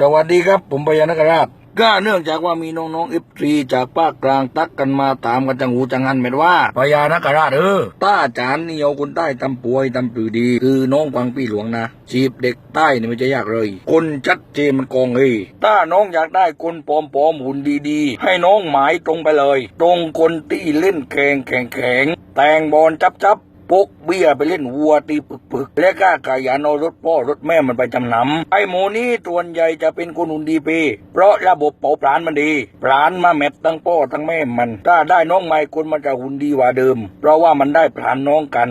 สวัสดีครับ ผมพญานคราชก็เนื่องจากว่ามีน้องๆเอฟซีจากภาคกลางตักกันมาตามกันจังหูจังงันเหม็ดว่าพญานคราชเออต้าจานนี่เอาคนใต้ทำป่วยทำปือดี คือน้องกวางพี่หลวงนะจีบเด็กใต้นี่ไม่จะยากเลย คนชัดเจนมันกองเฮ้ยถ้าน้องอยากได้คนปลอมๆหุ่นดีๆ ให้น้องหมายตรงไปเลย ตรงคนที่เล่นแข่งแข่งแข่งแต่งบอลจับจับ ๆพกเบี้ยไปเล่นวัวตีปึกปึกๆและก็ขยันอรถพ่อรถแม่มันไปจำนำไอ้หมูนี้ส่วใหญ่จะเป็นคนหุ่นดีเปเพราะระบบเป่าปรานมันดีปรานมาแมททั้งพ่อทั้งแม่มัน ถ้าได้น้องใหม่คนมันจะหุ่นดีกว่าเดิม เพราะว่ามันได้ปรานน้องกัน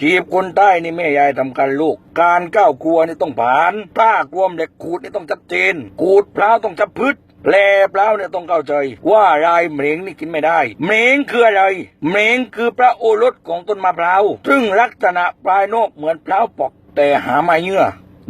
จีบคนใต้นี่แม่ยายทำกันลูก การก้าวครัวนี่ต้องผ่าน ถ้ากลวมเด็กขูดนี่ต้องชัดเจนขูดพร้าวต้องจับพืช แลพร้าวเนี่ยต้องเข้าใจ ว่ารายเหมงนี่กินไม่ได้เหมงคืออะไรเหมงคือพระโอรสของต้นมะพร้าวซึ่งลักษณะปลายนอกเหมือนพร้าวปอกแต่หาไม่เยื่อ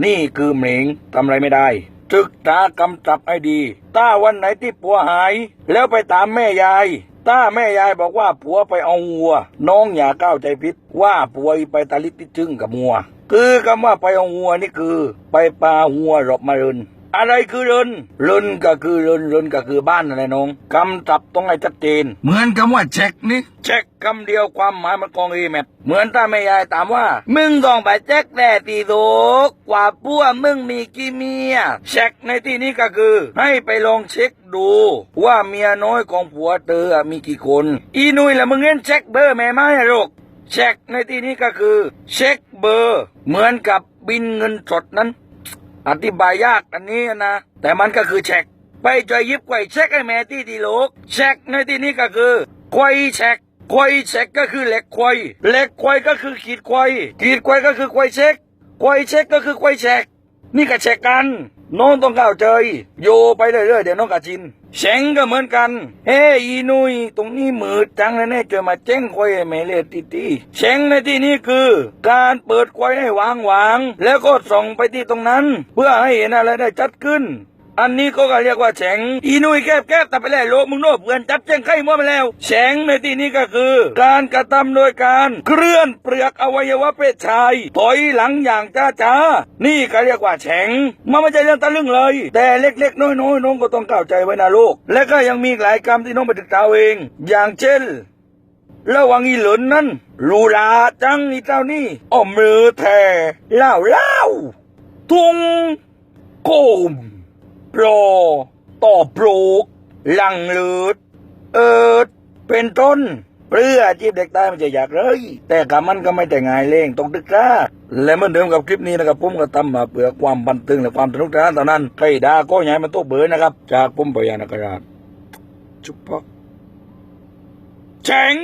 นี่คือเหมงทำอะไรไม่ได้ศึกษากำจับให้ดี ถ้าวันไหนที่ผัวหาย แล้วไปตามแม่ยาย ถ้าแม่ยายบอกว่าผัวไปเอาวัว น้องอย่าก้าวใจพิษว่าผัวไปตาลิติดจึงกับงัว คือคำว่าไปเอาวัวนี่คือ ไปปลาวัวหลบมาเริน อะไรคือเรินเรินก็คือเรินเรินก็คือบ้านอะไรน้องคำจับต้องให้ชัดเจน เหมือนคำว่าเช็คนี่เช็คคำเดียวความหมายมันกองเอแมทเหมือนถ้าแม่ยายถามว่า มึงต้องไปเช็คแน่ตีโดกว่าพัวมึงมีกี่เมียเช็คในที่นี้ก็คือ ให้ไปลองเช็คดูว่าเมียน้อยของผัวเธอมีกี่คน อีนุยละมึงเล่นเช็คเบอร์แม่ไม้อะลูกเช็คในที่นี้ก็คือ เช็คเบอร์ เหมือนกับบินเงินสดนั้น อธิบายยากอันนี้นะ แต่มันก็คือเช็คไปจอยยิบไกวเช็คให้แม่ที่ดีโลกเช็คในที่นี้ก็คือควายเช็คควายเช็คก็คือเหล็กควายเหล็กควายก็คือขีดควายขีดควายก็คือควายเช็คควายเช็คก็คือควายเช็ค นี่ก็เช็คกัน น้องต้องเข้าใจโยไปเรื่อยๆเดี๋ยวน้องกะจินเชงก็เหมือนกัน เฮ้อีนุยตรงนี้มืดจังเลยเนี่ยช่วยมาเจ้งควายให้แม่เลติตีเชงในที่นี้คือ การเปิดควายให้วางวางๆแล้วก็ส่องไปที่ตรงนั้น เพื่อให้เห็นอะไรได้ชัดขึ้น อันนี้ก็เรียกว่าแฉงอีนุยแคบแคบแต่ไปแล้วโลกมึงโน่เพื่อนจับแจ้งไข่มั่วไปแล้วแฉงในที่นี้ก็คือ การกระทำโดยการเคลื่อนเปลือกอวัยวะเพศชายถอยหลังอย่างจ้าจ้านี่ก็เรียกว่าแฉงมันไม่ใช่เรื่องตะลึงเลย แต่เล็กๆ น้อยๆน้องก็ต้องเข้าใจไว้นะลูกและก็ยังมีหลายกรรมที่น้องไปศึกษาเอง อย่างเช่นระวังอีหลนนั่นลูลาจังอีเจ้านี่อ้อมมือแทเล่าเล่าทุงโกม โปรต่อโปรกหลังเลืด เอิดเป็นต้นเพื่อจีบเด็กใตายมันจะอยากเลย แต่กับมันก็ไม่แต่งายเล่งต้องตึกษาและเหมือนเดิมกับคลิปนี้นะครับผมก็ทำมาเพื่อความบันเทิงและความสนุกสนานเท่านั้นใครด่าก็อย่าให้มันโต๊ะเบื่อนะครับ จากผมปยานกราชจุ๊บปะเจ๋ง